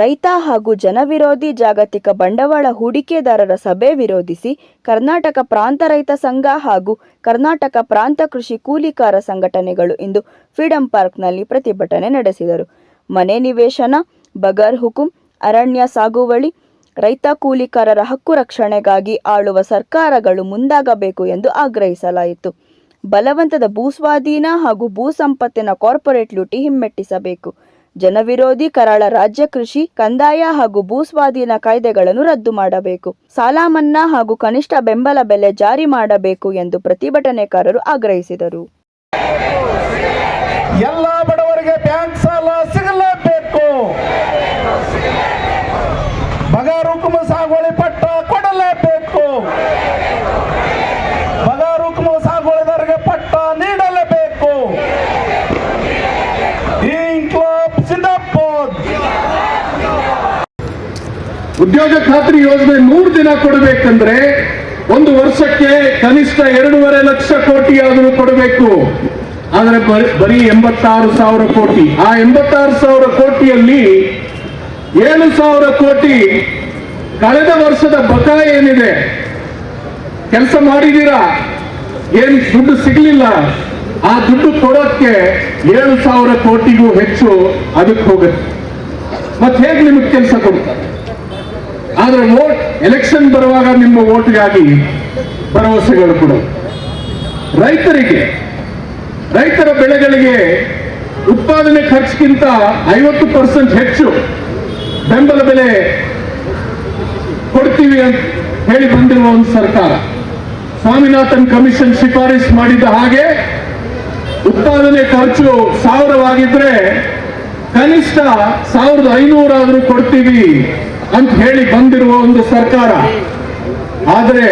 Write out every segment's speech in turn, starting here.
ರೈತ ಹಾಗೂ ಜನವಿರೋಧಿ ಜಾಗತಿಕ ಬಂಡವಾಳ ಹೂಡಿಕೆದಾರರ ಸಭೆ ವಿರೋಧಿಸಿ ಕರ್ನಾಟಕ ಪ್ರಾಂತ ರೈತ ಸಂಘ ಹಾಗೂ ಕರ್ನಾಟಕ ಪ್ರಾಂತ ಕೃಷಿ ಕೂಲಿಕಾರ ಸಂಘಟನೆಗಳು ಇಂದು ಫ್ರೀಡಂ ಪಾರ್ಕ್ನಲ್ಲಿ ಪ್ರತಿಭಟನೆ ನಡೆಸಿದರು. ಮನೆ ನಿವೇಶನ, ಬಗರ್ ಹುಕುಂ, ಅರಣ್ಯ ಸಾಗುವಳಿ, ರೈತ ಕೂಲಿಕಾರರ ಹಕ್ಕು ರಕ್ಷಣೆಗಾಗಿ ಆಳುವ ಸರ್ಕಾರಗಳು ಮುಂದಾಗಬೇಕು ಎಂದು ಆಗ್ರಹಿಸಲಾಯಿತು. ಬಲವಂತದ ಭೂಸ್ವಾಧೀನ ಹಾಗೂ ಭೂ ಸಂಪತ್ತಿನ ಕಾರ್ಪೊರೇಟ್ ಲೂಟಿ ಹಿಮ್ಮೆಟ್ಟಿಸಬೇಕು. ಜನವಿರೋಧಿ ಕರಾಳ ರಾಜ್ಯ ಕೃಷಿ, ಕಂದಾಯ ಹಾಗೂ ಭೂಸ್ವಾಧೀನ ಕಾಯ್ದೆಗಳನ್ನು ರದ್ದು ಮಾಡಬೇಕು. ಸಾಲ ಮನ್ನಾ ಹಾಗೂ ಕನಿಷ್ಠ ಬೆಂಬಲ ಬೆಲೆ ಜಾರಿ ಮಾಡಬೇಕು ಎಂದು ಪ್ರತಿಭಟನೆಕಾರರು ಆಗ್ರಹಿಸಿದರು. ಉದ್ಯೋಗ ಖಾತ್ರಿ ಯೋಜನೆ ನೂರು ದಿನ ಕೊಡಬೇಕಂದ್ರೆ ಒಂದು ವರ್ಷಕ್ಕೆ ಕನಿಷ್ಠ ಎರಡೂವರೆ ಲಕ್ಷ ಕೋಟಿ ಆದರೂ ಕೊಡಬೇಕು. ಆದರೆ ಬರೀ- ಎಂಬತ್ತಾರು ಸಾವಿರ ಕೋಟಿ. ಆ ಎಂಬತ್ತಾರು ಸಾವಿರ ಕೋಟಿಯಲ್ಲಿ ಏಳು ಸಾವಿರ ಕೋಟಿ ಕಳೆದ ವರ್ಷದ ಬಕಾ ಏನಿದೆ? ಕೆಲಸ ಮಾಡಿದ್ದೀರಾ ಏನು ದುಡ್ಡು ಸಿಗಲಿಲ್ಲ? ಆ ದುಡ್ಡು ಕೊಡೋಕ್ಕೆ ಏಳು ಸಾವಿರ ಕೋಟಿಗೂ ಹೆಚ್ಚು ಅದಕ್ಕೆ ಹೋಗುತ್ತೆ. ಮತ್ತೆ ಹೇಗೆ ನಿಮಗೆ ಕೆಲಸ ಕೊಡ್ತಾರೆ? ಆದ್ರೆ ವೋಟ್ ಎಲೆಕ್ಷನ್ ಬರುವಾಗ ನಿಮ್ಮ ವೋಟ್ಗಾಗಿ ಭರವಸೆಗಳು ಕೊಡು. ರೈತರಿಗೆ, ರೈತರ ಬೆಳೆಗಳಿಗೆ ಉತ್ಪಾದನೆ ಖರ್ಚಿಗಿಂತ ಐವತ್ತು ಪರ್ಸೆಂಟ್ ಹೆಚ್ಚು ಬೆಂಬಲ ಬೆಲೆ ಕೊಡ್ತೀವಿ ಅಂತ ಹೇಳಿ ಬಂದಿರುವ ಒಂದು ಸರ್ಕಾರ. ಸ್ವಾಮಿನಾಥನ್ ಕಮಿಷನ್ ಶಿಫಾರಸ್ ಮಾಡಿದ ಹಾಗೆ ಉತ್ಪಾದನೆ ಖರ್ಚು ಸಾವಿರವಾಗಿದ್ರೆ ಕನಿಷ್ಠ ಸಾವಿರದ ಐನೂರಾದ್ರೂ ಕೊಡ್ತೀವಿ ಅಂತ ಹೇಳಿ ಬಂದಿರುವ ಒಂದು ಸರ್ಕಾರ. ಆದರೆ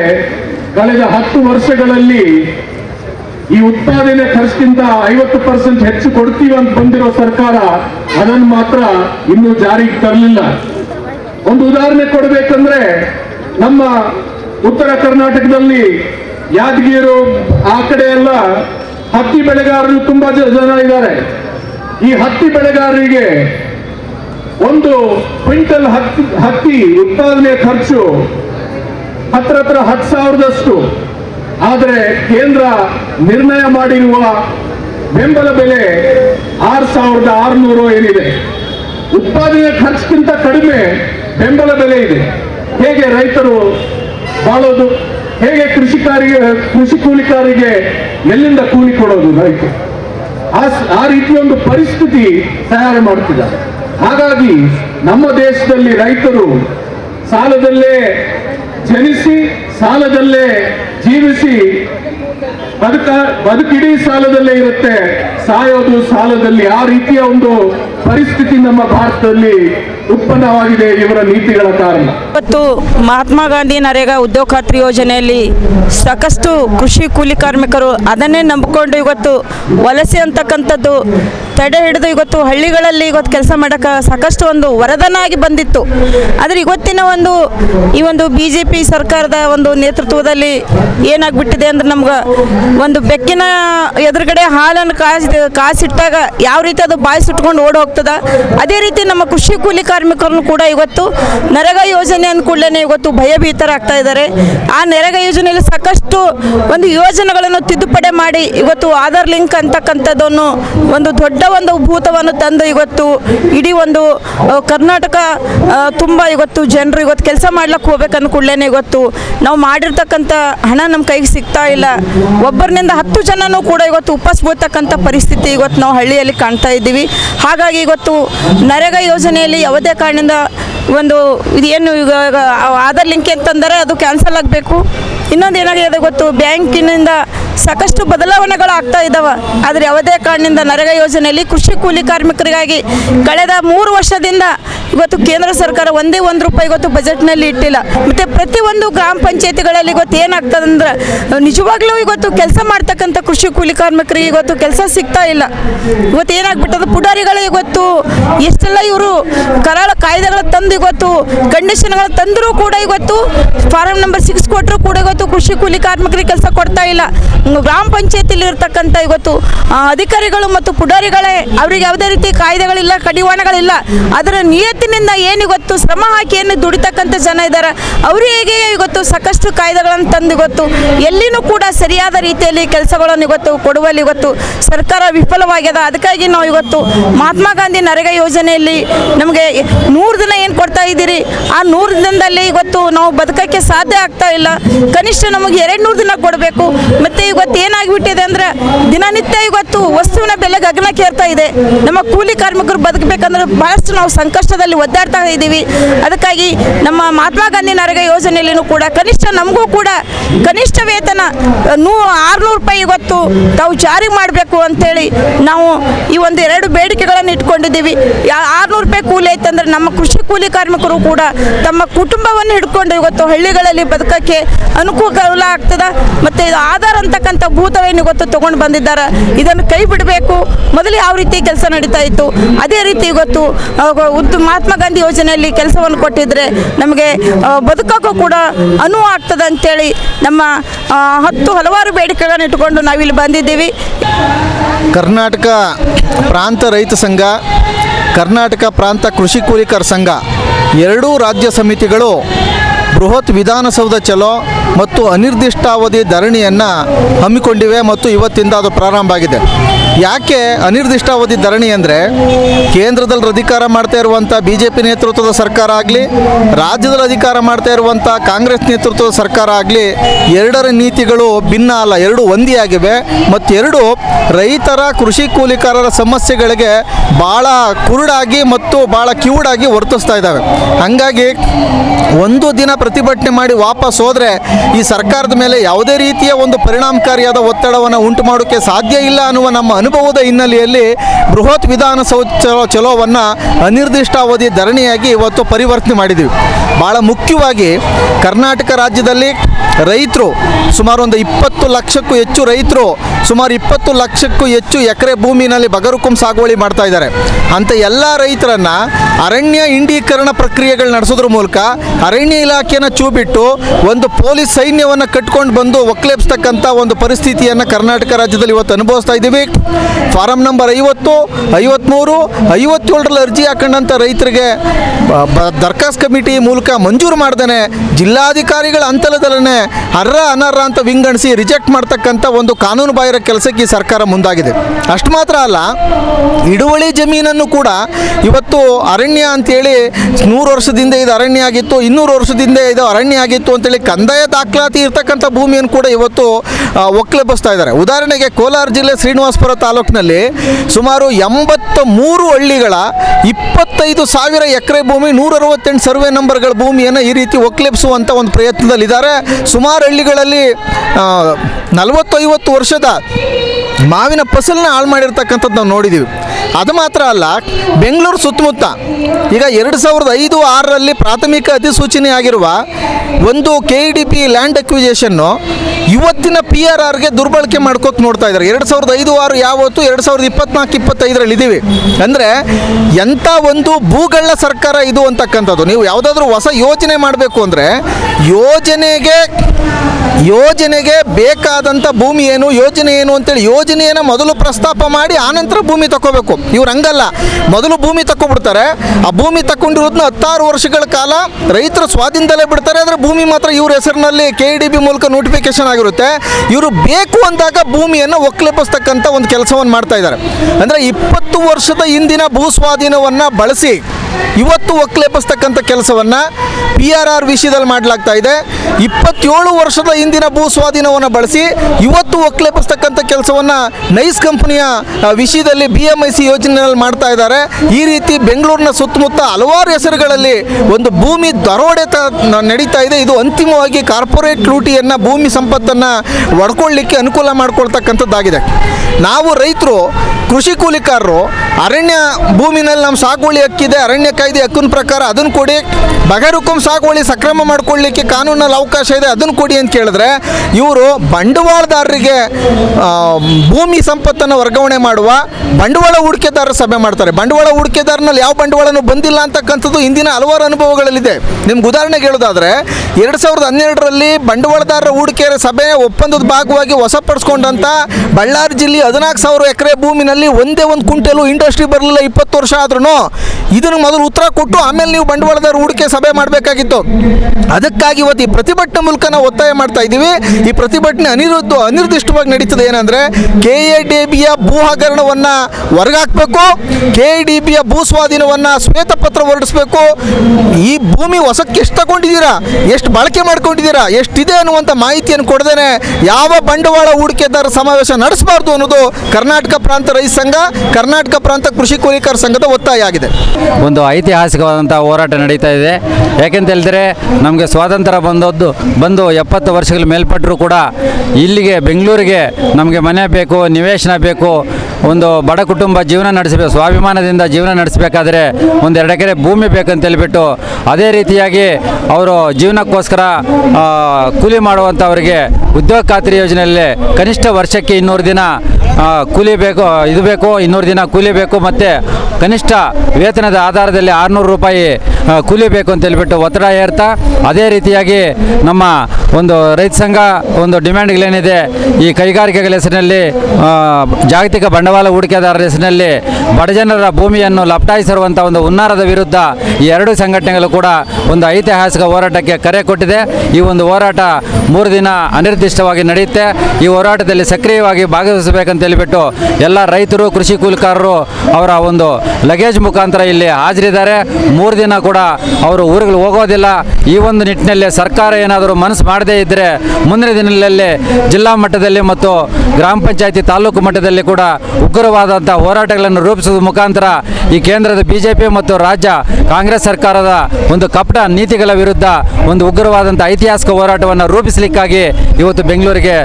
ಕಳೆದ ಹತ್ತು ವರ್ಷಗಳಲ್ಲಿ ಈ ಉತ್ಪಾದನೆ ಖರ್ಚಿಗಿಂತ ಐವತ್ತು ಪರ್ಸೆಂಟ್ ಹೆಚ್ಚು ಕೊಡ್ತೀವಿ ಅಂತ ಬಂದಿರೋ ಸರ್ಕಾರ, ಅದನ್ನು ಮಾತ್ರ ಇನ್ನೂ ಜಾರಿಗೆ ತರಲಿಲ್ಲ. ಒಂದು ಉದಾಹರಣೆ ಕೊಡಬೇಕಂದ್ರೆ ನಮ್ಮ ಉತ್ತರ ಕರ್ನಾಟಕದಲ್ಲಿ ಯಾದಗಿರು ಆ ಕಡೆ ಎಲ್ಲ ಹತ್ತಿ ಬೆಳೆಗಾರರು ತುಂಬಾ ಜನ ಇದ್ದಾರೆ. ಈ ಹತ್ತಿ ಬೆಳೆಗಾರರಿಗೆ ಒಂದು ಕ್ವಿಂಟಲ್ ಹತ್ತಿ ಹತ್ತಿ ಉತ್ಪಾದನೆ ಖರ್ಚು ಹತ್ರ ಹತ್ರ ಹತ್ತು ಸಾವಿರದಷ್ಟು. ಆದರೆ ಕೇಂದ್ರ ನಿರ್ಣಯ ಮಾಡಿರುವ ಬೆಂಬಲ ಬೆಲೆ ಆರು ಸಾವಿರದ ಆರುನೂರು ಏನಿದೆ. ಉತ್ಪಾದನೆ ಖರ್ಚಿಗಿಂತ ಕಡಿಮೆ ಬೆಂಬಲ ಬೆಲೆ ಇದೆ. ಹೇಗೆ ರೈತರು ಬಾಳೋದು, ಹೇಗೆ ಕೃಷಿಕಾರಿಗೆ ಕೃಷಿ ಕೂಲಿಕಾರಿಗೆ ಎಲ್ಲಿಂದ ಕೂಲಿ ಕೊಡೋದು ಸ್- ಆ ರೀತಿಯ ಒಂದು ಪರಿಸ್ಥಿತಿ ತಯಾರು ಮಾಡ್ತಿದ್ದಾರೆ. ಹಾಗಾಗಿ ನಮ್ಮ ದೇಶದಲ್ಲಿ ರೈತರು ಸಾಲದಲ್ಲೇ ಜನಿಸಿ, ಸಾಲದಲ್ಲೇ ಜೀವಿಸಿ, ಬದುಕ, ಬದುಕಿಡೀ ಸಾಲದಲ್ಲೇ ಇರುತ್ತೆ. ಸಾಯೋದು ಸಾಲದಲ್ಲಿ ಆ ರೀತಿಯ ಒಂದು ಪರಿಸ್ಥಿತಿ ನಮ್ಮ ಭಾರತದಲ್ಲಿ ಉತ್ಪನ್ನವಾಗಿದೆ ಇವರ ನೀತಿಗಳ ಕಾರಣ. ಇವತ್ತು ಮಹಾತ್ಮ ಗಾಂಧಿ ನರೇಗಾ ಉದ್ಯೋಗ ಖಾತ್ರಿ ಯೋಜನೆಯಲ್ಲಿ ಸಾಕಷ್ಟು ಕೃಷಿ ಕೂಲಿ ಕಾರ್ಮಿಕರು ಅದನ್ನೇ ನಂಬಿಕೊಂಡು ಇವತ್ತು ವಲಸೆ ಅಂತಕ್ಕಂಥದ್ದು, ತಡೆ ಹಿಡಿದು ಇವತ್ತು ಹಳ್ಳಿಗಳಲ್ಲಿ ಇವತ್ತು ಕೆಲಸ ಮಾಡೋಕ್ಕೆ ಸಾಕಷ್ಟು ಒಂದು ವರದನಾಗಿ ಬಂದಿತ್ತು. ಆದರೆ ಇವತ್ತಿನ ಒಂದು, ಈ ಒಂದು ಬಿ ಜೆ ಪಿ ಸರ್ಕಾರದ ಒಂದು ನೇತೃತ್ವದಲ್ಲಿ ಏನಾಗ್ಬಿಟ್ಟಿದೆ ಅಂದ್ರೆ ನಮ್ಗೆ ಒಂದು ಬೆಕ್ಕಿನ ಎದುರುಗಡೆ ಹಾಲನ್ನು ಕಾಸಿ ಕಾಸಿಟ್ಟಾಗ ಯಾವ ರೀತಿ ಅದು ಬಾಯಿ ಸುಟ್ಕೊಂಡು ಓಡಿ ಹೋಗ್ತದ ಅದೇ ರೀತಿ ನಮ್ಮ ಕೃಷಿ ಕೂಲಿ ಕಾರ್ಮಿಕರನ್ನು ಕೂಡ ಇವತ್ತು ನರಗ ಯೋಜನೆ ಅಂದ್ಕೂಡಲೇ ಇವತ್ತು ಭಯಭೀತರಾಗ್ತಾ ಇದ್ದಾರೆ. ಆ ನರಗ ಯೋಜನೆಯಲ್ಲಿ ಸಾಕಷ್ಟು ಒಂದು ಯೋಜನೆಗಳನ್ನು ತಿದ್ದುಪಡಿ ಮಾಡಿ ಇವತ್ತು ಆಧಾರ್ ಲಿಂಕ್ ಅಂತಕ್ಕಂಥದ್ದನ್ನು ಒಂದು ದೊಡ್ಡ ಒಂದು ಭೂತವನ್ನು ತಂದು ಇವತ್ತು ಇಡೀ ಒಂದು ಕರ್ನಾಟಕ ತುಂಬ ಇವತ್ತು ಜನರು ಇವತ್ತು ಕೆಲಸ ಮಾಡ್ಲಿಕ್ಕೆ ಹೋಗ್ಬೇಕಂದ್ ಕೂಡಲೇ ಇವತ್ತು ನಾವು ಮಾಡಿರ್ತಕ್ಕಂಥ ಹಣ ನಮ್ಮ ಕೈಗೆ ಸಿಗ್ತಾ ಇಲ್ಲ. ಒಬ್ಬರಿನಿಂದ ಹತ್ತು ಜನನೂ ಕೂಡ ಇವತ್ತು ಉಪಸ್ ಬೀಳ್ತಕ್ಕಂಥ ಪರಿಸ್ಥಿತಿ ಇವತ್ತು ನಾವು ಹಳ್ಳಿಯಲ್ಲಿ ಕಾಣ್ತಾ ಇದ್ದೀವಿ. ಹಾಗಾಗಿ ಇವತ್ತು ನರೇಗಾ ಯೋಜನೆಯಲ್ಲಿ ಯಾವುದೇ ಕಾರಣದಿಂದ ಒಂದು ಇದೇನು ಈಗ ಆಧಾರ್ ಲಿಂಕ್ ಅಂತಂದರೆ ಅದು ಕ್ಯಾನ್ಸಲ್ ಆಗಬೇಕು? ಇನ್ನೊಂದು ಏನಾಗಿದೆ ಗೊತ್ತು? ಬ್ಯಾಂಕಿನಿಂದ ಸಾಕಷ್ಟು ಬದಲಾವಣೆಗಳು ಆಗ್ತಾ ಇದ್ದಾವೆ. ಆದರೆ ಯಾವುದೇ ಕಾರಣದಿಂದ ನರೇಗಾ ಯೋಜನೆಯಲ್ಲಿ ಕೃಷಿ ಕೂಲಿ ಕಾರ್ಮಿಕರಿಗಾಗಿ ಕಳೆದ ಮೂರು ವರ್ಷದಿಂದ ಇವತ್ತು ಕೇಂದ್ರ ಸರ್ಕಾರ ಒಂದೇ ಒಂದು ರೂಪಾಯಿ ಇವತ್ತು ಬಜೆಟ್ನಲ್ಲಿ ಇಟ್ಟಿಲ್ಲ. ಮತ್ತು ಪ್ರತಿಯೊಂದು ಗ್ರಾಮ ಪಂಚಾಯತಿಗಳಲ್ಲಿ ಇವತ್ತು ಏನಾಗ್ತದೆ ಅಂದ್ರೆ ನಿಜವಾಗ್ಲೂ ಇವತ್ತು ಕೆಲಸ ಮಾಡ್ತಕ್ಕಂಥ ಕೃಷಿ ಕೂಲಿ ಕಾರ್ಮಿಕರಿಗೆ ಇವತ್ತು ಕೆಲಸ ಸಿಗ್ತಾ ಇಲ್ಲ. ಇವತ್ತು ಏನಾಗ್ಬಿಟ್ಟದ? ಪುಡಾರಿಗಳು ಇವತ್ತು ಎಷ್ಟೆಲ್ಲ ಇವರು ಕರಾಳ ಕಾಯ್ದೆಗಳ ತಂದು ಇವತ್ತು ಕಂಡೀಷನ್ಗಳು ತಂದರೂ ಕೂಡ ಇವತ್ತು ಫಾರಂ ನಂಬರ್ ಸಿಕ್ಸ್ ಕೊಟ್ಟರು ಕೂಡ ಇವತ್ತು ಕೃಷಿ ಕೂಲಿ ಕಾರ್ಮಿಕರಿಗೆ ಕೆಲಸ ಕೊಡ್ತಾ ಇಲ್ಲ. ಗ್ರಾಮ ಪಂಚಾಯತಿಲಿ ಇರ್ತಕ್ಕಂಥ ಇವತ್ತು ಅಧಿಕಾರಿಗಳು ಮತ್ತು ಪುಡಾರಿಗಳೇ ಅವರಿಗೆ ಯಾವುದೇ ರೀತಿ ಕಾಯ್ದೆಗಳಿಲ್ಲ, ಕಡಿವಾಣಗಳಿಲ್ಲ. ಅದರ ನಿಯತ್ತಿನಿಂದ ಏನು ಇವತ್ತು ಶ್ರಮ ಹಾಕಿ ಏನು ದುಡಿತಕ್ಕಂಥ ಜನ ಇದ್ದಾರೆ. ಹೇಗೆ ಇವತ್ತು ಸಾಕಷ್ಟು ಕಾಯ್ದೆಗಳನ್ನು ತಂದು ಇವತ್ತು ಎಲ್ಲಿನೂ ಕೂಡ ಸರಿಯಾದ ರೀತಿಯಲ್ಲಿ ಕೆಲಸಗಳನ್ನು ಇವತ್ತು ಕೊಡುವಲ್ಲಿ ಇವತ್ತು ಸರ್ಕಾರ ವಿಫಲವಾಗ್ಯದ. ಅದಕ್ಕಾಗಿ ನಾವು ಇವತ್ತು ಮಹಾತ್ಮ ಗಾಂಧಿ ನರೇಗಾ ಯೋಜನೆಯಲ್ಲಿ ನಮಗೆ ನೂರು ದಿನ ಏನು ಕೊಡ್ತಾ ಇದ್ದೀರಿ? ಆ ನೂರು ದಿನದಲ್ಲಿ ಇವತ್ತು ನಾವು ಬದುಕಕ್ಕೆ ಸಾಧ್ಯ ಆಗ್ತಾ ಇಲ್ಲ. ಕನಿಷ್ಠ ನಮಗೆ ಎರಡು ನೂರು ದಿನ ಕೊಡಬೇಕು. ಮತ್ತೆ ಇವತ್ತು ಏನಾಗಿಬಿಟ್ಟಿದೆ ಅಂದ್ರೆ ದಿನನಿತ್ಯ ಇವತ್ತು ವಸ್ತುವಿನ ಬೆಲೆ ಗಗನಕ್ಕೇರ್ತಾ ಇದೆ. ನಮ್ಮ ಕೂಲಿ ಕಾರ್ಮಿಕರು ಬದುಕಬೇಕಂದ್ರೆ ಬಹಳಷ್ಟು ನಾವು ಸಂಕಷ್ಟದಲ್ಲಿ ಒದ್ದಾಡ್ತಾ ಇದ್ದೀವಿ. ಅದಕ್ಕಾಗಿ ನಮ್ಮ ಮಹಾತ್ಮ ಗಾಂಧಿ ನರಗ ಯೋಜನೆಯಲ್ಲಿನೂ ಕೂಡ ಕನಿಷ್ಠ ನಮಗೂ ಕೂಡ ಕನಿಷ್ಠ ವೇತನ ನೂ, ಆರುನೂರು ರೂಪಾಯಿ ಇವತ್ತು ತಾವು ಜಾರಿ ಮಾಡಬೇಕು ಅಂತೇಳಿ ನಾವು ಈ ಒಂದು ಎರಡು ಬೇಡಿಕೆಗಳನ್ನು ಇಟ್ಕೊಂಡಿದ್ದೀವಿ. ಆರುನೂರು ರೂಪಾಯಿ ಕೂಲಿ ಐತಂದ್ರೆ ನಮ್ಮ ಕೃಷಿ ಕೂಲಿ ಕಾರ್ಮಿಕರು ಕೂಡ ತಮ್ಮ ಕುಟುಂಬವನ್ನು ಹಿಡ್ಕೊಂಡು ಇವತ್ತು ಹಳ್ಳಿಗಳಲ್ಲಿ ಬದುಕಕ್ಕೆ ಅನುಕೂಲ ಆಗ್ತದ. ಮತ್ತು ಇದು ಆಧಾರ್ ಅಂತಕ್ಕಂಥ ಭೂತವೇನು ಗೊತ್ತು ತೊಗೊಂಡು ಬಂದಿದ್ದಾರೆ. ಇದನ್ನು ಕೈ ಬಿಡಬೇಕು. ಮೊದಲು ಯಾವ ರೀತಿ ಕೆಲಸ ನಡೀತಾ ಇತ್ತು? ಅದೇ ರೀತಿ ಆ, ಉದ್ದು ಮಹಾತ್ಮ ಗಾಂಧಿ ಯೋಜನೆಯಲ್ಲಿ ಕೆಲಸವನ್ನು ಕೊಟ್ಟಿದ್ರೆ ನಮಗೆ ಬದುಕೋಕ್ಕೂ ಕೂಡ ಅನುವು ಆಗ್ತದೆ ಅಂತೇಳಿ ನಮ್ಮ ಹತ್ತು ಹಲವಾರು ಬೇಡಿಕೆಗಳನ್ನು ಇಟ್ಟುಕೊಂಡು ನಾವಿಲ್ಲಿ ಬಂದಿದ್ದೀವಿ. ಕರ್ನಾಟಕ ಪ್ರಾಂತ ರೈತ ಸಂಘ ಕರ್ನಾಟಕ ಪ್ರಾಂತ ಕೃಷಿ ಕೂಲಿಕರ ಸಂಘ ಎರಡೂ ರಾಜ್ಯ ಸಮಿತಿಗಳು ಬೃಹತ್ ವಿಧಾನಸೌಧ ಚಲೋ ಮತ್ತು ಅನಿರ್ದಿಷ್ಟಾವಧಿ ಧರಣಿಯನ್ನು ಹಮ್ಮಿಕೊಂಡಿವೆ ಮತ್ತು ಇವತ್ತಿಂದ ಅದು ಪ್ರಾರಂಭ ಆಗಿದೆ. ಯಾಕೆ ಅನಿರ್ದಿಷ್ಟಾವಧಿ ಧರಣಿ ಅಂದರೆ ಕೇಂದ್ರದಲ್ಲಿ ಅಧಿಕಾರ ಮಾಡ್ತಾ ಇರುವಂಥ ಬಿ ಜೆ ಪಿ ನೇತೃತ್ವದ ಸರ್ಕಾರ ಆಗಲಿ, ರಾಜ್ಯದಲ್ಲಿ ಅಧಿಕಾರ ಮಾಡ್ತಾ ಇರುವಂಥ ಕಾಂಗ್ರೆಸ್ ನೇತೃತ್ವದ ಸರ್ಕಾರ ಆಗಲಿ, ಎರಡರ ನೀತಿಗಳು ಭಿನ್ನ ಅಲ್ಲ, ಎರಡು ಒಂದೇ ಆಗಿವೆ ಮತ್ತು ಎರಡು ರೈತರ ಕೃಷಿ ಕೂಲಿಕಾರರ ಸಮಸ್ಯೆಗಳಿಗೆ ಭಾಳ ಕುರುಡಾಗಿ ಮತ್ತು ಭಾಳ ಕಿವುಡಾಗಿ ವರ್ತಿಸ್ತಾ ಇದ್ದಾವೆ. ಹಾಗಾಗಿ ಒಂದು ದಿನ ಪ್ರತಿಭಟನೆ ಮಾಡಿ ವಾಪಸ್ ಹೋದರೆ ಈ ಸರ್ಕಾರದ ಮೇಲೆ ಯಾವುದೇ ರೀತಿಯ ಒಂದು ಪರಿಣಾಮಕಾರಿಯಾದ ಒತ್ತಡವನ್ನು ಉಂಟು ಮಾಡೋಕ್ಕೆ ಸಾಧ್ಯ ಇಲ್ಲ ಅನ್ನುವ ನಮ್ಮ ಅನುಭವದ ಹಿನ್ನೆಲೆಯಲ್ಲಿ ಬೃಹತ್ ವಿಧಾನಸೌಧ ಚಲೋ ಚಲೋವನ್ನು ಅನಿರ್ದಿಷ್ಟಾವಧಿ ಧರಣಿಯಾಗಿ ಇವತ್ತು ಪರಿವರ್ತನೆ ಮಾಡಿದ್ದೀವಿ ಭಾಳ ಮುಖ್ಯವಾಗಿ ಕರ್ನಾಟಕ ರಾಜ್ಯದಲ್ಲಿ ರೈತರು ಸುಮಾರು ಒಂದು ಇಪ್ಪತ್ತು ಲಕ್ಷಕ್ಕೂ ಹೆಚ್ಚು ರೈತರು ಸುಮಾರು ಇಪ್ಪತ್ತು ಲಕ್ಷಕ್ಕೂ ಹೆಚ್ಚು ಎಕರೆ ಭೂಮಿನಲ್ಲಿ ಬಗರುಕುಂ ಸಾಗುವಳಿ ಮಾಡ್ತಾ ಇದ್ದಾರೆ. ಅಂತ ಎಲ್ಲ ರೈತರನ್ನ ಅರಣ್ಯ ಇಂಡೀಕರಣ ಪ್ರಕ್ರಿಯೆಗಳು ನಡೆಸೋದ್ರ ಮೂಲಕ ಅರಣ್ಯ ಇಲಾಖೆಯನ್ನು ಚೂಬಿಟ್ಟು ಒಂದು ಪೊಲೀಸ್ ಸೈನ್ಯವನ್ನು ಕಟ್ಕೊಂಡು ಬಂದು ಒಕ್ಲೇಪಿಸ್ತಕ್ಕಂಥ ಒಂದು ಪರಿಸ್ಥಿತಿಯನ್ನು ಕರ್ನಾಟಕ ರಾಜ್ಯದಲ್ಲಿ ಇವತ್ತು ಅನುಭವಿಸ್ತಾ ಇದ್ದೀವಿ. ಫಾರಂ ನಂಬರ್ ಐವತ್ತು ಐವತ್ತ್ಮೂರು ಐವತ್ತೇಳರಲ್ಲಿ ಅರ್ಜಿ ಹಾಕೊಂಡಂಥ ರೈತರಿಗೆ ದರ್ಖಾಸ್ ಕಮಿಟಿ ಮೂಲಕ ಮಂಜೂರು ಮಾಡ್ದೇನೆ. ಜಿಲ್ಲಾಧಿಕಾರಿಗಳ ಅಂತಲದಲ್ಲೇ ಅರ್ಹ ಅನರ್ಹ ಅಂತ ವಿಂಗಡಿಸಿ ರಿಜೆಕ್ಟ್ ಮಾಡ್ತಕ್ಕಂಥ ಒಂದು ಕಾನೂನು ಬಾಹಿರ ಕೆಲಸಕ್ಕೆ ಈ ಸರ್ಕಾರ ಮುಂದಾಗಿದೆ. ಅಷ್ಟು ಮಾತ್ರ ಅಲ್ಲ, ಹಿಡುವಳಿ ಜಮೀನನ್ನು ಕೂಡ ಇವತ್ತು ಅರಣ್ಯ ಅಂತೇಳಿ ನೂರು ವರ್ಷದಿಂದ ಇದು ಅರಣ್ಯ ಆಗಿತ್ತು, ಇನ್ನೂರು ವರ್ಷದಿಂದ ಇದು ಅರಣ್ಯ ಆಗಿತ್ತು ಅಂತೇಳಿ ಕಂದಾಯ ದಾಖಲಾತಿ ಇರ್ತಕ್ಕಂಥ ಭೂಮಿಯನ್ನು ಕೂಡ ಇವತ್ತು ಒಕ್ಕಲೆಬ್ಬಿಸ್ತಾ ಇದ್ದಾರೆ. ಉದಾಹರಣೆಗೆ ಕೋಲಾರ ಜಿಲ್ಲೆ ಶ್ರೀನಿವಾಸಪುರ ತಾಲೂಕಿನಲ್ಲಿ ಸುಮಾರು ಎಂಬತ್ತ ಮೂರು ಹಳ್ಳಿಗಳ ಇಪ್ಪತ್ತೈದು ಸಾವಿರ ಎಕರೆ ಭೂಮಿ ನೂರ ಅರವತ್ತೆಂಟು ಸರ್ವೆ ನಂಬರ್ಗಳ ಭೂಮಿಯನ್ನು ಈ ರೀತಿ ಒಕ್ಕಲೆಬ್ಬಿಸುವಂಥ ಒಂದು ಪ್ರಯತ್ನದಲ್ಲಿದ್ದಾರೆ. ಸುಮಾರು ಹಳ್ಳಿಗಳಲ್ಲಿ ನಲವತ್ತೈವತ್ತು ವರ್ಷದ ಮಾವಿನ ಫಸಲನ್ನ ಹಾಳು ಮಾಡಿರ್ತಕ್ಕಂಥದ್ದು ನಾವು ನೋಡಿದ್ದೀವಿ ಅದು ಮಾತ್ರ ಅಲ್ಲ, ಬೆಂಗಳೂರು ಸುತ್ತಮುತ್ತ ಈಗ ಎರಡು ಸಾವಿರದ ಐದು, ಆರರಲ್ಲಿ ಪ್ರಾಥಮಿಕ ಅಧಿಸೂಚನೆ ಆಗಿರುವ ಒಂದು ಕೆ ಡಿ ಪಿ ಲ್ಯಾಂಡ್ ಅಕ್ವಿಜೇಷನ್ನು ಇವತ್ತಿನ ಪಿ ಆರ್ ಆರ್ಗೆ ದುರ್ಬಳಕೆ ಮಾಡ್ಕೋತ ನೋಡ್ತಾ ಇದ್ದಾರೆ. ಎರಡು ಸಾವಿರದ ಐದು, ಆರು ಯಾವತ್ತು ಎರಡು ಸಾವಿರದ ಇಪ್ಪತ್ನಾಲ್ಕು, ಇಪ್ಪತ್ತೈದರಲ್ಲಿ ಇದ್ದೀವಿ ಅಂದರೆ ಎಂಥ ಒಂದು ಭೂಗಳ್ಳ ಸರ್ಕಾರ ಇದು ಅಂತಕ್ಕಂಥದ್ದು. ನೀವು ಯಾವುದಾದ್ರೂ ಹೊಸ ಯೋಜನೆ ಮಾಡಬೇಕು ಅಂದರೆ ಯೋಜನೆಗೆ ಯೋಜನೆಗೆ ಬೇಕಾದಂಥ ಭೂಮಿ ಏನು, ಯೋಜನೆ ಏನು ಅಂತೇಳಿ ಯೋಜನೆಯನ್ನು ಮೊದಲು ಪ್ರಸ್ತಾಪ ಮಾಡಿ ಆನಂತರ ಭೂಮಿ ತಕೋಬೇಕು ಇವ್ರು ಹಂಗಲ್ಲ. ಮೊದಲು ಭೂಮಿ ತಗೊಬಿಡ್ತಾರೆ ಆ ಭೂಮಿ ತಗೊಂಡಿರೋದನ್ನ ಹತ್ತಾರು ವರ್ಷಗಳ ಕಾಲ ರೈತರ ಸ್ವಾಧೀನದಲ್ಲೇ ಬಿಡ್ತಾರೆ. ಆದರೆ ಭೂಮಿ ಮಾತ್ರ ಇವ್ರ ಹೆಸರಿನಲ್ಲಿ ಕೆ ಡಿ ಬಿ ಮೂಲಕ ನೋಟಿಫಿಕೇಶನ್ ಆಗಿರುತ್ತೆ. ಇವರು ಬೇಕು ಅಂದಾಗ ಭೂಮಿಯನ್ನು ಒಕ್ಕಲೆಬ್ಬಿಸ್ತಕ್ಕಂಥ ಒಂದು ಕೆಲಸವನ್ನು ಮಾಡ್ತಾ ಇದ್ದಾರೆ. ಅಂದರೆ ಇಪ್ಪತ್ತು ವರ್ಷದ ಹಿಂದಿನ ಭೂ ಸ್ವಾಧೀನವನ್ನು ಬಳಸಿ ಇವತ್ತು ಒಕ್ಕಲೆಬ್ಬಿಸ್ತಕ್ಕಂಥ ಕೆಲಸವನ್ನು ಪಿ ಆರ್ ಆರ್ ವಿಷಯದಲ್ಲಿ ಮಾಡಲಾಗ್ತಾ ಇದೆ. ಇಪ್ಪತ್ತೇಳು ವರ್ಷದ ಹಿಂದಿನ ಭೂ ಸ್ವಾಧೀನವನ್ನು ಬಳಸಿ ಇವತ್ತು ಒಕ್ಕಲೆಬ್ಬಿಸ್ತಕ್ಕಂಥ ಕೆಲಸವನ್ನು ನೈಸ್ ಕಂಪನಿಯ ವಿಷಯದಲ್ಲಿ ಬಿ ಎಂ ಐ ಸಿ ಯೋಜನೆಯಲ್ಲಿ ಮಾಡ್ತಾ ಇದ್ದಾರೆ. ಈ ರೀತಿ ಬೆಂಗಳೂರಿನ ಸುತ್ತಮುತ್ತ ಹಲವಾರು ಹೆಸರುಗಳಲ್ಲಿ ಒಂದು ಭೂಮಿ ದರೋಡೆ ತ ನಡೀತಾ ಇದೆ. ಇದು ಅಂತಿಮವಾಗಿ ಕಾರ್ಪೊರೇಟ್ ಲೂಟಿಯನ್ನು ಭೂಮಿ ಸಂಪತ್ತನ್ನು ಒಡ್ಕೊಳ್ಳಿಕ್ಕೆ ಅನುಕೂಲ ಮಾಡಿಕೊಳ್ತಕ್ಕಂಥದ್ದಾಗಿದೆ. ನಾವು ರೈತರು, ಕೃಷಿ ಕೂಲಿಕಾರರು, ಅರಣ್ಯ ಭೂಮಿನಲ್ಲಿ ನಮ್ಮ ಸಾಗುವಳಿ ಹಕ್ಕಿದೆ ಅರಣ್ಯ ಕಾಯ್ದೆ ಹಕ್ಕಿನ ಪ್ರಕಾರ ಅದನ್ನು ಕೊಡಿ. ಬಗರುಕುಂ ಸಾಗುವಳಿ ಸಕ್ರಮ ಮಾಡ್ಕೊಳ್ಳಿಕ್ಕೆ ಕಾನೂನಲ್ಲಿ ಅವಕಾಶ ಇದೆ, ಅದನ್ನು ಕೊಡಿ ಅಂತ ಕೇಳಿದ್ರೆ ಇವರು ಬಂಡವಾಳದಾರರಿಗೆ ಭೂಮಿ ಸಂಪತ್ತನ್ನು ವರ್ಗಾವಣೆ ಮಾಡುವ ಬಂಡವಾಳ ಹೂಡಿಕೆದಾರರ ಸಭೆ ಮಾಡ್ತಾರೆ. ಬಂಡವಾಳ ಹೂಡಿಕೆದಾರನಲ್ಲಿ ಯಾವ ಬಂಡವಾಳನೂ ಬಂದಿಲ್ಲ ಅಂತಕ್ಕಂಥದ್ದು ಹಿಂದಿನ ಹಲವಾರು ಅನುಭವಗಳಲ್ಲಿದೆ. ನಿಮ್ಗೆ ಉದಾಹರಣೆ ಹೇಳೋದಾದರೆ, ಎರಡು ಸಾವಿರದ ಹನ್ನೆರಡರಲ್ಲಿ ಬಂಡವಾಳದಾರರ ಹೂಡಿಕೆಯ ಸಭೆ ಒಪ್ಪಂದದ ಭಾಗವಾಗಿ ಹೊಸಪಡಿಸ್ಕೊಂಡಂಥ ಬಳ್ಳಾರಿ ಜಿಲ್ಲೆ ಹದಿನಾಲ್ಕು ಸಾವಿರ ಎಕರೆ ಭೂಮಿನಲ್ಲಿ ಒಂದೇ ಒಂದು ಕುಂಟೆಲು ಇಂಡಸ್ಟ್ರಿ ಬರಲಿಲ್ಲ ಇಪ್ಪತ್ತು ವರ್ಷ ಆದ್ರೂ. ಇದನ್ನು ಮೊದಲು ಉತ್ತರ ಕೊಟ್ಟು ಆಮೇಲೆ ನೀವು ಬಂಡವಾಳದ ಹೂಡಿಕೆ ಸಭೆ ಮಾಡಬೇಕಾಗಿತ್ತು. ಅದಕ್ಕಾಗಿ ಇವತ್ತು ಈ ಪ್ರತಿಭಟನೆ ಮೂಲಕ ನಾವು ಒತ್ತಾಯ ಮಾಡ್ತಾ ಇದ್ದೀವಿ. ಈ ಪ್ರತಿಭಟನೆ ಅನಿರುದ್ಧ ಅನಿರ್ದಿಷ್ಟವಾಗಿ ನಡೀತದೆ ಏನಂದ್ರೆ ಕೆ ಎ ಡಿ ಬಿಯ ಭೂ ಹಗರಣವನ್ನು ಹೊರಗಾಕಬೇಕು ಕೆ ಎ ಡಿ ಬಿಯ ಭೂ ಸ್ವಾಧೀನವನ್ನ ಶ್ವೇತಪತ್ರ ಹೊರಡಿಸ್ಬೇಕು. ಈ ಭೂಮಿ ಹೊಸಕ್ಕೆ ಎಷ್ಟು ತಗೊಂಡಿದ್ದೀರಾ? ಎಷ್ಟು ಬಳಕೆ ಮಾಡ್ಕೊಂಡಿದ್ದೀರಾ? ಎಷ್ಟಿದೆ ಅನ್ನುವಂಥ ಮಾಹಿತಿಯನ್ನು ಕೊಡದೇನೆ ಯಾವ ಬಂಡವಾಳ ಹೂಡಿಕೆದಾರ ಸಮಾವೇಶ ನಡೆಸಬಾರ್ದು ಅನ್ನೋದು ಕರ್ನಾಟಕ ಪ್ರಾಂತ ರೈತ ಸಂಘ, ಕರ್ನಾಟಕ ಪ್ರಾಂತ ಕೃಷಿ ಕೂಲಿಕಾರ ಸಂಘದ ಒತ್ತಾಯ ಆಗಿದೆ. ಒಂದು ಐತಿಹಾಸಿಕವಾದಂಥ ಹೋರಾಟ ನಡೀತಾ ಇದೆ. ಯಾಕೆಂತ ಹೇಳಿದ್ರೆ ನಮಗೆ ಸ್ವಾತಂತ್ರ್ಯ ಬಂದದ್ದು, ಬಂದು ಎಪ್ಪತ್ತು ವರ್ಷಗಳ ಮೇಲ್ಪಟ್ಟರೂ ಕೂಡ ಇಲ್ಲಿಗೆ ಬೆಂಗಳೂರಿಗೆ ನಮಗೆ ಮನೆ ಬೇಕು, ನಿವೇಶನ ಬೇಕು, ಒಂದು ಬಡ ಕುಟುಂಬ ಜೀವನ ನಡೆಸಬೇಕು, ಸ್ವಾಭಿಮಾನದಿಂದ ಜೀವನ ನಡೆಸಬೇಕಾದ್ರೆ ಒಂದು ಎರಡು ಎಕರೆ ಭೂಮಿ ಬೇಕಂತ ಹೇಳಿಬಿಟ್ಟು ಅದೇ ರೀತಿಯಾಗಿ ಅವರು ಜೀವನಕ್ಕೋಸ್ಕರ ಕೂಲಿ ಮಾಡುವಂಥವರಿಗೆ ಉದ್ಯೋಗ ಖಾತ್ರಿ ಯೋಜನೆಯಲ್ಲಿ ಕನಿಷ್ಠ ವರ್ಷಕ್ಕೆ ಇನ್ನೂರು ದಿನ ಕೂಲಿ ಬೇಕು, ಇದು ಬೇಕು, ಇನ್ನೂರು ದಿನ ಕೂಲಿ ಬೇಕು, ಮತ್ತು ಕನಿಷ್ಠ ವೇತನದ ಆಧಾರದಲ್ಲಿ ಆರುನೂರು ರೂಪಾಯಿ ಕೂಲಿ ಬೇಕು ಅಂತ ಹೇಳಿಬಿಟ್ಟು ಒತ್ತಡ ಹೇರ್ತಾ, ಅದೇ ರೀತಿಯಾಗಿ ನಮ್ಮ ಒಂದು ರೈತ ಸಂಘ ಒಂದು ಡಿಮ್ಯಾಂಡ್ಗಳೇನಿದೆ, ಈ ಕೈಗಾರಿಕೆಗಳ ಹೆಸರಿನಲ್ಲಿ ಜಾಗತಿಕ ಬಂಡವಾಳ ಹೂಡಿಕೆದಾರರ ಹೆಸರಿನಲ್ಲಿ ಬಡಜನರ ಭೂಮಿಯನ್ನು ಲಪ್ಟಾಯಿಸಿರುವಂಥ ಒಂದು ಹುನ್ನಾರದ ವಿರುದ್ಧ ಈ ಎರಡು ಸಂಘಟನೆಗಳು ಕೂಡ ಒಂದು ಐತಿಹಾಸಿಕ ಹೋರಾಟಕ್ಕೆ ಕರೆ ಕೊಟ್ಟಿದೆ. ಈ ಒಂದು ಹೋರಾಟ ಮೂರು ದಿನ ಅನಿರ್ದಿಷ್ಟವಾಗಿ ನಡೆಯುತ್ತೆ. ಈ ಹೋರಾಟದಲ್ಲಿ ಸಕ್ರಿಯವಾಗಿ ಭಾಗವಹಿಸಬೇಕಂತ ಹೇಳಿಬಿಟ್ಟು ಎಲ್ಲ ರೈತರು, ಕೃಷಿ ಕೂಲಿಕಾರರು ಅವರ ಒಂದು ಲಗೇಜ್ ಮುಖಾಂತರ ಇಲ್ಲಿ ಹಾಜರಿದ್ದಾರೆ. ಮೂರು ದಿನ ಕೂಡ ಅವರು ಊರುಗಳು ಹೋಗೋದಿಲ್ಲ. ಈ ಒಂದು ನಿಟ್ಟಿನಲ್ಲಿ ಸರ್ಕಾರ ಏನಾದರೂ ಮನಸ್ಸು ಮಾಡದೇ ಇದ್ದರೆ ಮುಂದಿನ ದಿನಗಳಲ್ಲಿ ಜಿಲ್ಲಾ ಮಟ್ಟದಲ್ಲಿ ಮತ್ತು ಗ್ರಾಮ ಪಂಚಾಯತಿ ತಾಲೂಕು ಮಟ್ಟದಲ್ಲಿ ಕೂಡ ಉಗ್ರವಾದಂಥ ಹೋರಾಟಗಳನ್ನು ರೂಪಿಸುವ ಮುಖಾಂತರ ಈ ಕೇಂದ್ರದ ಬಿಜೆಪಿ ಮತ್ತು ರಾಜ್ಯ ಕಾಂಗ್ರೆಸ್ ಸರ್ಕಾರದ ಒಂದು ಕಪಟ ನೀತಿಗಳ ವಿರುದ್ಧ ಒಂದು ಉಗ್ರವಾದಂಥ ಐತಿಹಾಸಿಕ ಹೋರಾಟವನ್ನು ರೂಪಿಸಲಿಕ್ಕಾಗಿ ಇವತ್ತು ಬೆಂಗಳೂರಿಗೆ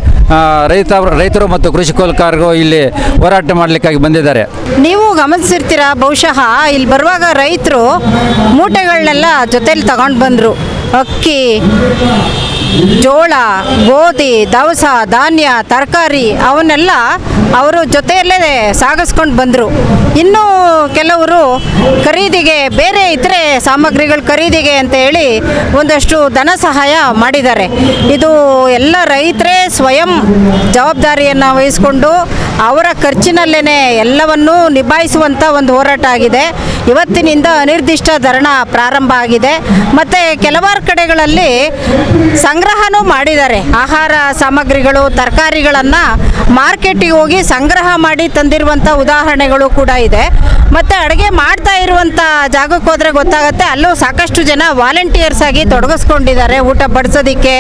ರೈತ, ರೈತರು ಮತ್ತು ಕೃಷಿ ಕೂಲಿಕಾರರು ಇಲ್ಲಿ ಹೋರಾಟ ಮಾಡಲಿಕ್ಕಾಗಿ ಬಂದಿದ್ದಾರೆ. ನೀವು ಗಮನಿಸಿರ್ತೀರಾ, ಬಹುಶಃ ಇಲ್ಲಿ ಬರುವಾಗ ರೈತರು ಮೂಟೆಗಳನ್ನೆಲ್ಲ ಜೊತೆಯಲ್ಲಿ ತಗೊಂಡು ಬಂದರು. ಅಕ್ಕಿ ಜೋಳ, ಗೋಧಿ, ದವಸ, ಧಾನ್ಯ, ತರಕಾರಿ ಅವನ್ನೆಲ್ಲ ಅವರು ಜೊತೆಯಲ್ಲೇ ಸಾಗಿಸ್ಕೊಂಡು ಬಂದರು. ಇನ್ನು ಕೆಲವರು ಖರೀದಿಗೆ ಬೇರೆ ಇತರೆ ಸಾಮಗ್ರಿಗಳು ಖರೀದಿಗೆ ಅಂತ ಹೇಳಿ ಒಂದಷ್ಟು ಧನ ಸಹಾಯ ಮಾಡಿದ್ದಾರೆ. ಇದು ಎಲ್ಲ ರೈತರೇ ಸ್ವಯಂ ಜವಾಬ್ದಾರಿಯನ್ನು ವಹಿಸಿಕೊಂಡು ಅವರ ಖರ್ಚಿನಲ್ಲೇ ಎಲ್ಲವನ್ನೂ ನಿಭಾಯಿಸುವಂಥ ಒಂದು ಹೋರಾಟ ಆಗಿದೆ. ಇವತ್ತಿನಿಂದ ಅನಿರ್ದಿಷ್ಟ ಧರಣ ಪ್ರಾರಂಭ ಆಗಿದೆ. ಮತ್ತು ಕೆಲವಾರು ಕಡೆಗಳಲ್ಲಿ ಸಂಗ್ರಹನೂ ಮಾಡಿದ್ದಾರೆ. ಆಹಾರ ಸಾಮಗ್ರಿಗಳು ತರಕಾರಿಗಳನ್ನು ಮಾರ್ಕೆಟಿಗೆ ಹೋಗಿ ಸಂಗ್ರಹ ಮಾಡಿ ತಂದಿರುವಂಥ ಉದಾಹರಣೆಗಳು ಕೂಡ ಇದೆ. ಮತ್ತು ಅಡುಗೆ ಮಾಡ್ತಾ ಇರುವಂಥ ಜಾಗಕ್ಕೆ ಹೋದರೆ ಗೊತ್ತಾಗುತ್ತೆ. ಅಲ್ಲೂ ಸಾಕಷ್ಟು ಜನ ವಾಲಂಟಿಯರ್ಸ್ ಆಗಿ ತೊಡಗಿಸ್ಕೊಂಡಿದ್ದಾರೆ. ಊಟ ಬಡಿಸೋದಕ್ಕೆ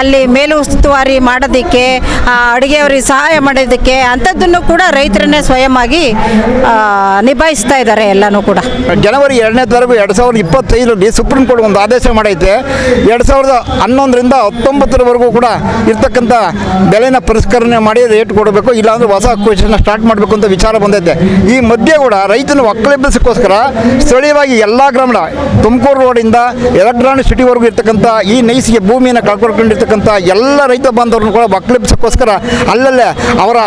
ಅಲ್ಲಿ ಮೇಲುಸ್ತುವಾರಿ ಮಾಡೋದಕ್ಕೆ ಆ, ಅಡುಗೆಯವರಿಗೆ ಸಹಾಯ ಮಾಡೋದಕ್ಕೆ ಅಂಥದ್ದನ್ನು ಕೂಡ ರೈತರನ್ನೇ ಸ್ವಯಂ ಆಗಿ ನಿಭಾಯಿಸ್ತಾ ಇದ್ದಾರೆ ಎಲ್ಲನೂ ಕೂಡ. ಜನವರಿ ಎರಡನೇ ತಾರೀಕು ಎರಡು ಸಾವಿರದ ಇಪ್ಪತ್ತೈದರಲ್ಲಿ ಸುಪ್ರೀಂ ಕೋರ್ಟ್ ಒಂದು ಆದೇಶ ಮಾಡೈತೆ. ಎರಡು ಸಾವಿರದ ಹನ್ನೊಂದರಿಂದ ಹತ್ತೊಂಬತ್ತರವರೆಗೂ ಕೂಡ ಇರ್ತಕ್ಕಂಥ ಬೆಲೆನ ಪರಿಷ್ಕರಣೆ ಮಾಡಿ ರೇಟ್ ಕೊಡಬೇಕು ಇಲ್ಲಾಂದ್ರೆ ಹೊಸ ಕ್ವಶನ್ ಸ್ಟಾರ್ಟ್ ಮಾಡಬೇಕು ಅಂತ ವಿಚಾರ ಬಂದೈತೆ. ಈ ಮಧ್ಯೆ ಕೂಡ ರೈತನ ಒಕ್ಕಲೆಬ್ಬಿಸಕ್ಕೋಸ್ಕರ ಸ್ಥಳೀಯವಾಗಿ ಎಲ್ಲ ಗ್ರಾಮದ ತುಮಕೂರು ರೋಡಿಂದ ಎಲೆಕ್ಟ್ರಾನಿಕ್ ಸಿಟಿವರೆಗೂ ಇರ್ತಕ್ಕಂಥ ಈ ನೈಸಿಗೆ ಭೂಮಿಯನ್ನು ಕಳ್ಕೊಂಡಿರ್ತಕ್ಕಂಥ ಎಲ್ಲ ರೈತ ಬಾಂಧವರನ್ನು ಕೂಡ ಒಕ್ಕಲೆಬ್ಬಿಸಕ್ಕೋಸ್ಕರ ಅಲ್ಲಲ್ಲೇ ಅವರ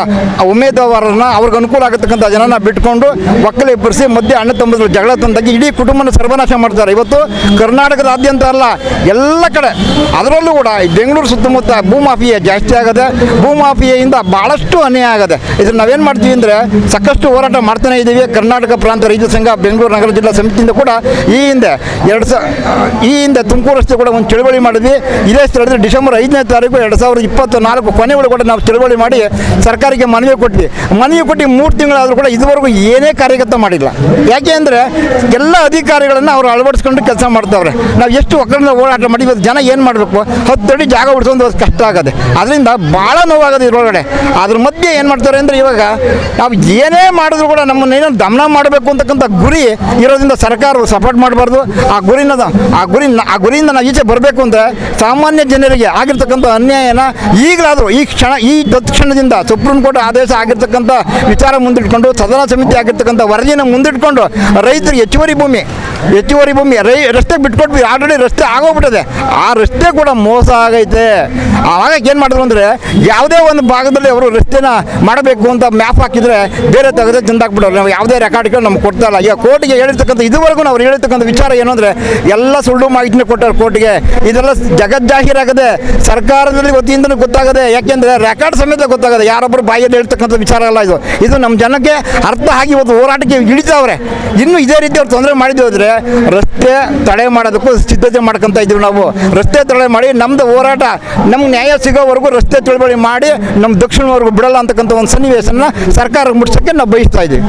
ಉಮೇದುವಾರರನ್ನ ಅವ್ರಿಗೆ ಅನುಕೂಲ ಆಗತಕ್ಕಂಥ ಜನನ ಬಿಟ್ಕೊಂಡು ಒಕ್ಕಲೆಬ್ಬರಿಸಿ ಮಧ್ಯೆ ಅಣ್ಣ ತಮ್ಮದ್ರ ಜಗಳ ತಂದಾಗಿ ಇಡೀ ಕುಟುಂಬನ ಸರ್ವನಾಶ ಮಾಡ್ತಾರೆ. ಇವತ್ತು ಕರ್ನಾಟಕದಾದ್ಯಂತ ಅಲ್ಲ, ಎಲ್ಲ ಕಡೆ. ಅದರಲ್ಲೂ ಕೂಡ ಬೆಂಗಳೂರು ಸುತ್ತಮುತ್ತ ಭೂಮಾಫಿಯಾ ಜಾಸ್ತಿ ಆಗದೆ ಭೂಮಾಫಿಯಿಂದ ಭಾಳಷ್ಟು ಅನ್ಯಾಯ ಆಗದೆ. ಇದನ್ನು ನಾವೇನು ಮಾಡ್ತೀವಿ ಅಂದರೆ, ಸಾಕಷ್ಟು ಹೋರಾಟ ಮಾಡ್ತಾನೆ ಇದ್ದೀವಿ ಕರ್ನಾಟಕ ಪ್ರಾಂತ ರೈತ ಸಂಘ ಬೆಂಗಳೂರು ನಗರ ಜಿಲ್ಲಾ ಸಮಿತಿಯಿಂದ ಕೂಡ ಈ ಹಿಂದೆ ಎರಡು ಸಾ ಈ ಹಿಂದೆ ತುಮಕೂರು ರಸ್ತೆ ಕೂಡ ಒಂದು ಚಳುವಳಿ ಮಾಡಿದ್ವಿ. ಇದೇ ಸ್ಥಳದಲ್ಲಿ ಡಿಸೆಂಬರ್ ಐದನೇ ತಾರೀಕು ಎರಡು ಸಾವಿರದ ಇಪ್ಪತ್ತು ನಾಲ್ಕು ಕೊನೆಗಳು ಕೂಡ ನಾವು ಚಳುವಳಿ ಮಾಡಿ ಸರ್ಕಾರಕ್ಕೆ ಮನವಿ ಕೊಟ್ವಿ. ಮನವಿ ಕೊಟ್ಟು ಮೂರು ತಿಂಗಳಾದರೂ ಕೂಡ ಇದುವರೆಗೂ ಏನೇ ಕಾರ್ಯಗತ ಮಾಡಿಲ್ಲ. ಯಾಕೆ ಅಂದರೆ ಎಲ್ಲ ಅಧಿಕಾರಿಗಳನ್ನು ಅವರು ಅಳವಡಿಸ್ಕೊಂಡು ಕೆಲಸ ಮಾಡ್ತಾವ್ರೆ. ನಾವು ಎಷ್ಟು ಒಕ್ಕಲಿನ ಹೋರಾಟ ಮಾಡಿ ಇವತ್ತು ಜನ ಏನು ಮಾಡಬೇಕು? ಹತ್ತು ಅಡಿ ಜಾಗ ಉಳಿಸೋದು ಕಷ್ಟ ಆಗದೆ. ಅದರಿಂದ ಭಾಳ ನೋವಾಗೋದು ಇದರೊಳಗಡೆ. ಅದ್ರ ಮಧ್ಯೆ ಏನು ಮಾಡ್ತಾರೆ ಅಂದರೆ ಇವಾಗ ನಾವು ಏನೇ ಮಾಡಿದ್ರು ಕೂಡ ನಮ್ಮನ್ನ ಏನೋ ದಮನ ಮಾಡಬೇಕು ಅಂತಕ್ಕಂಥ ಗುರಿ ಇರೋದ್ರಿಂದ ಸರ್ಕಾರ ಸಪೋರ್ಟ್ ಮಾಡಬಾರ್ದು. ಆ ಗುರಿನ ಆ ಗುರಿ, ಆ ಗುರಿಯಿಂದ ನಾವು ಈಚೆ ಬರಬೇಕು ಅಂದರೆ ಸಾಮಾನ್ಯ ಜನರಿಗೆ ಆಗಿರ್ತಕ್ಕಂಥ ಅನ್ಯಾಯನ ಈಗಲಾದರೂ ಈ ಕ್ಷಣ, ಈ ತತ್ಕ್ಷಣದಿಂದ ಸುಪ್ರೀಂ ಕೋರ್ಟ್ ಆದೇಶ ಆಗಿರ್ತಕ್ಕಂಥ ವಿಚಾರ ಮುಂದಿಟ್ಕೊಂಡು, ಸದನ ಸಮಿತಿ ಆಗಿರ್ತಕ್ಕಂಥ ವರದಿನ ಮುಂದಿಟ್ಕೊಂಡು ರೈತರಿಗೆ ಹೆಚ್ಚುವರಿ ಭೂಮಿ ಹೆಚ್ಚುವರಿ ಭೂಮಿ, ರೈ, ರಸ್ತೆ ಬಿಟ್ಕೊಟ್ವಿ, ಆಲ್ರೆಡಿ ರಸ್ತೆ ಆಗೋಗ್ಬಿಟ್ಟಿದೆ. ಆ ರಸ್ತೆ ಕೂಡ ಮೋಸ ಆಗೈತೆ. ಆವಾಗ ಏನು ಮಾಡಿದ್ರು ಅಂದರೆ ಯಾವುದೇ ಒಂದು ಭಾಗದಲ್ಲಿ ಅವರು ರಸ್ತೆನ ಮಾಡಬೇಕು ಅಂತ ಮ್ಯಾಪ್ ಹಾಕಿದರೆ ಬೇರೆ ತೆಗೆದೇ ತಂದಾಕ್ಬಿಡೋರು ನಾವು ಯಾವುದೇ ರೆಕಾರ್ಡ್ ಮಾಡಿಕೊಂಡು ನಮ್ಗೆ ಕೊಡ್ತಾ ಇಲ್ಲ. ಈಗ ಕೋರ್ಟಿಗೆ ಹೇಳಿರ್ತಕ್ಕಂಥ ಇದುವರೆಗೂ ನಾವು ಹೇಳಿರ್ತಕ್ಕಂಥ ವಿಚಾರ ಏನು ಅಂದರೆ, ಎಲ್ಲ ಸುಳ್ಳು ಮಾಹಿತಿನ ಕೊಟ್ಟಾರೆ ಕೋರ್ಟಿಗೆ. ಇದೆಲ್ಲ ಜಗಜ್ಜಾಹೀರಾಗದೆ ಸರ್ಕಾರದಲ್ಲಿ ವತಿಯಿಂದಲೂ ಗೊತ್ತಾಗದೆ, ಯಾಕೆಂದರೆ ರೆಕಾರ್ಡ್ ಸಮೇತ ಗೊತ್ತಾಗದೆ ಯಾರೊಬ್ಬರು ಬಾಯಲ್ಲಿ ಹೇಳ್ತಕ್ಕಂಥ ವಿಚಾರ ಅಲ್ಲ ಇದು. ಇದು ನಮ್ಮ ಜನಕ್ಕೆ ಅರ್ಥ ಆಗಿ ಇವತ್ತು ಹೋರಾಟಕ್ಕೆ ಇಳಿತಾವ್ರೆ ಇನ್ನು ಇದೇ ರೀತಿ ಅವ್ರು ತೊಂದರೆ ಮಾಡಿದ್ವಿ ಹೋದರೆ, ರಸ್ತೆ ತಡೆ ಮಾಡೋದಕ್ಕೂ ಸಿದ್ಧತೆ ಮಾಡ್ಕೊತಾ ಇದ್ದೀವಿ ನಾವು. ರಸ್ತೆ ತಡೆ ಮಾಡಿ ನಮ್ಮದು ಹೋರಾಟ, ನಮ್ಗೆ ನ್ಯಾಯ ಸಿಗೋವರೆಗೂ ರಸ್ತೆ ತಿಳುವಳಿ ಮಾಡಿ ನಮ್ಮ ದಕ್ಷಿಣವರೆಗೂ ಬಿಡಲ್ಲ ಅಂತಕ್ಕಂಥ ಒಂದು ಸನ್ನಿವೇಶನ ಸರ್ಕಾರ ಮುಟ್ಸೋಕ್ಕೆ ನಾವು ಬಯಸ್ತಾ ಇದ್ದೀವಿ.